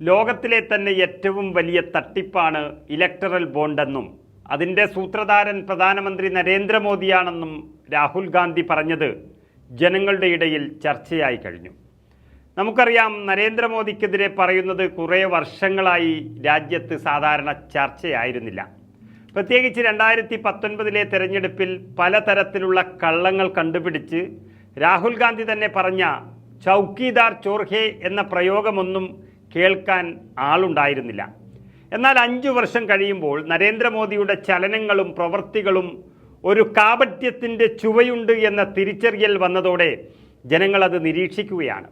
ലോകത്തിലെ തന്നെ ഏറ്റവും വലിയ തട്ടിപ്പാണ് ഇലക്ടറൽ ബോണ്ടെന്നും അതിന്റെ സൂത്രധാരൻ പ്രധാനമന്ത്രി നരേന്ദ്രമോദിയാണെന്നും രാഹുൽ ഗാന്ധി പറഞ്ഞത് ജനങ്ങളുടെ ഇടയിൽ ചർച്ചയായി കഴിഞ്ഞു. നമുക്കറിയാം നരേന്ദ്രമോദിക്കെതിരെ പറയുന്നത് കുറേ വർഷങ്ങളായി രാജ്യത്ത് സാധാരണ ചർച്ചയായിരുന്നില്ല. പ്രത്യേകിച്ച് രണ്ടായിരത്തി പത്തൊൻപതിലെ തെരഞ്ഞെടുപ്പിൽ പലതരത്തിലുള്ള കള്ളങ്ങൾ കണ്ടുപിടിച്ച് രാഹുൽ ഗാന്ധി തന്നെ പറഞ്ഞ ചൗക്കീദാർ ചോർഹെ എന്ന പ്രയോഗമൊന്നും കേൾക്കാൻ ആളുണ്ടായിരുന്നില്ല. എന്നാൽ അഞ്ചു വർഷം കഴിയുമ്പോൾ നരേന്ദ്രമോദിയുടെ ചലനങ്ങളും പ്രവൃത്തികളും ഒരു കാപട്യത്തിന്റെ ചുവയുണ്ട് എന്ന തിരിച്ചറിയൽ വന്നതോടെ ജനങ്ങളത് നിരീക്ഷിക്കുകയാണ്.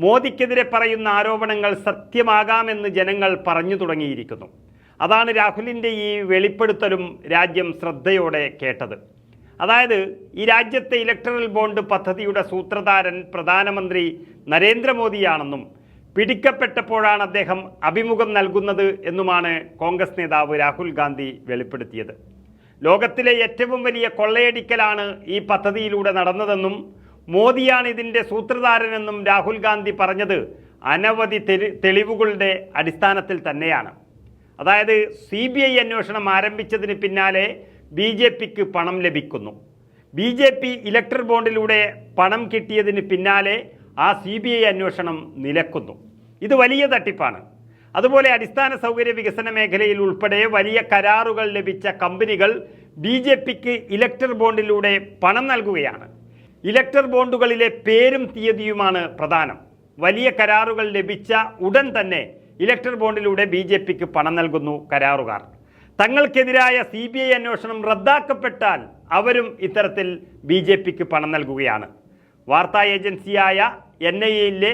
മോദിക്കെതിരെ പറയുന്ന ആരോപണങ്ങൾ സത്യമാകാമെന്ന് ജനങ്ങൾ പറഞ്ഞു തുടങ്ങിയിരിക്കുന്നു. അതാണ് രാഹുലിന്റെ ഈ വെളിപ്പെടുത്തലും രാജ്യം ശ്രദ്ധയോടെ കേട്ടത്. അതായത് ഈ രാജ്യത്തെ ഇലക്ട്രൽ ബോണ്ട് പദ്ധതിയുടെ സൂത്രധാരൻ പ്രധാനമന്ത്രി നരേന്ദ്രമോദിയാണെന്നും പിടിക്കപ്പെട്ടപ്പോഴാണ് അദ്ദേഹം അഭിമുഖം നൽകുന്നത് എന്നുമാണ് കോൺഗ്രസ് നേതാവ് രാഹുൽ ഗാന്ധി വെളിപ്പെടുത്തിയത്. ലോകത്തിലെ ഏറ്റവും വലിയ കൊള്ളയടിക്കലാണ് ഈ പദ്ധതിയിലൂടെ നടന്നതെന്നും മോദിയാണ് ഇതിന്റെ സൂത്രധാരനെന്നും രാഹുൽ ഗാന്ധി പറഞ്ഞത് അനവധി തെളി- തെളിവുകളുടെ അടിസ്ഥാനത്തിൽ തന്നെയാണ്. അതായത് സി ബി ഐ അന്വേഷണം ആരംഭിച്ചതിന് പിന്നാലെ ബി ജെ പിക്ക് പണം ലഭിക്കുന്നു. ബി ജെ പി ഇലക്ട്രൽ ബോണ്ടിലൂടെ പണം കിട്ടിയതിന് പിന്നാലെ ആ സി ബി ഐ അന്വേഷണം നിലക്കുന്നു. ഇത് വലിയ തട്ടിപ്പാണ്. അതുപോലെ അടിസ്ഥാന സൗകര്യ വികസന മേഖലയിൽ ഉൾപ്പെടെ വലിയ കരാറുകൾ ലഭിച്ച കമ്പനികൾ ബി ജെ പിക്ക് ഇലക്ടർ ബോണ്ടിലൂടെ പണം നൽകുകയാണ്. ഇലക്ടർ ബോണ്ടുകളിലെ പേരും തീയതിയുമാണ് പ്രധാനം. വലിയ കരാറുകൾ ലഭിച്ച ഉടൻ തന്നെ ഇലക്ടർ ബോണ്ടിലൂടെ ബി ജെ പിക്ക് പണം നൽകുന്നു കരാറുകാർ. തങ്ങൾക്കെതിരായ സി ബി ഐ അന്വേഷണം റദ്ദാക്കപ്പെട്ടാൽ അവരും ഇത്തരത്തിൽ ബി ജെ പിക്ക് പണം നൽകുകയാണ്. വാർത്താ ഏജൻസിയായ എൻ ഐ എയിലെ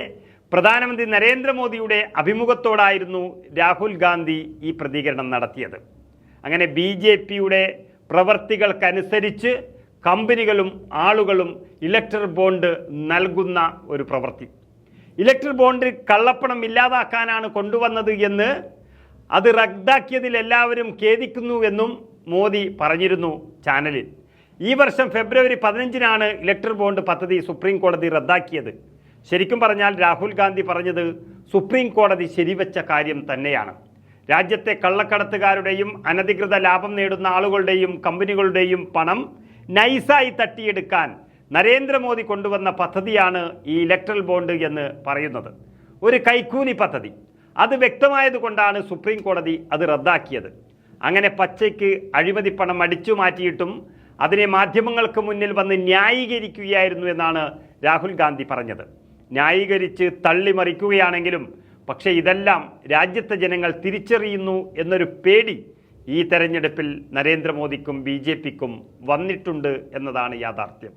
പ്രധാനമന്ത്രി നരേന്ദ്രമോദിയുടെ അഭിമുഖത്തോടായിരുന്നു രാഹുൽ ഗാന്ധി ഈ പ്രതികരണം നടത്തിയത്. അങ്ങനെ ബി ജെ പിയുടെ പ്രവർത്തികൾക്കനുസരിച്ച് കമ്പനികളും ആളുകളും ഇലക്ട്രൽ ബോണ്ട് നൽകുന്ന ഒരു പ്രവൃത്തി. ഇലക്ട്രൽ ബോണ്ട് കള്ളപ്പണം ഇല്ലാതാക്കാനാണ് കൊണ്ടുവന്നത് എന്ന് അത് റദ്ദാക്കിയതിൽ എല്ലാവരും ഖേദിക്കുന്നുവെന്നും മോദി പറഞ്ഞിരുന്നു ചാനലിൽ. ഈ വർഷം ഫെബ്രുവരി പതിനഞ്ചിനാണ് ഇലക്ട്രൽ ബോണ്ട് പദ്ധതി സുപ്രീം കോടതി റദ്ദാക്കിയത്. ശരിക്കും പറഞ്ഞാൽ രാഹുൽ ഗാന്ധി പറഞ്ഞത് സുപ്രീം കോടതി ശരിവെച്ച കാര്യം തന്നെയാണ്. രാജ്യത്തെ കള്ളക്കടത്തുകാരുടെയും അനധികൃത ലാഭം നേടുന്ന ആളുകളുടെയും കമ്പനികളുടെയും പണം നൈസായി തട്ടിയെടുക്കാൻ നരേന്ദ്രമോദി കൊണ്ടുവന്ന പദ്ധതിയാണ് ഈ ഇലക്ട്രൽ ബോണ്ട് എന്ന് പറയുന്നത്. ഒരു കൈക്കൂലി പദ്ധതി. അത് വ്യക്തമായതുകൊണ്ടാണ് സുപ്രീം കോടതി അത് റദ്ദാക്കിയത്. അങ്ങനെ പച്ചയ്ക്ക് അഴിമതി പണം അടിച്ചു മാറ്റിയിട്ടും അതിനെ മാധ്യമങ്ങൾക്ക് മുന്നിൽ വന്ന് ന്യായീകരിക്കുകയായിരുന്നു എന്നാണ് രാഹുൽ ഗാന്ധി പറഞ്ഞത്. ന്യായീകരിച്ച് തള്ളിമറിക്കുകയാണെങ്കിലും പക്ഷേ ഇതെല്ലാം രാജ്യത്തെ ജനങ്ങൾ തിരിച്ചറിയുന്നു എന്നൊരു പേടി ഈ തെരഞ്ഞെടുപ്പിൽ നരേന്ദ്രമോദിക്കും ബി വന്നിട്ടുണ്ട് എന്നതാണ് യാഥാർത്ഥ്യം.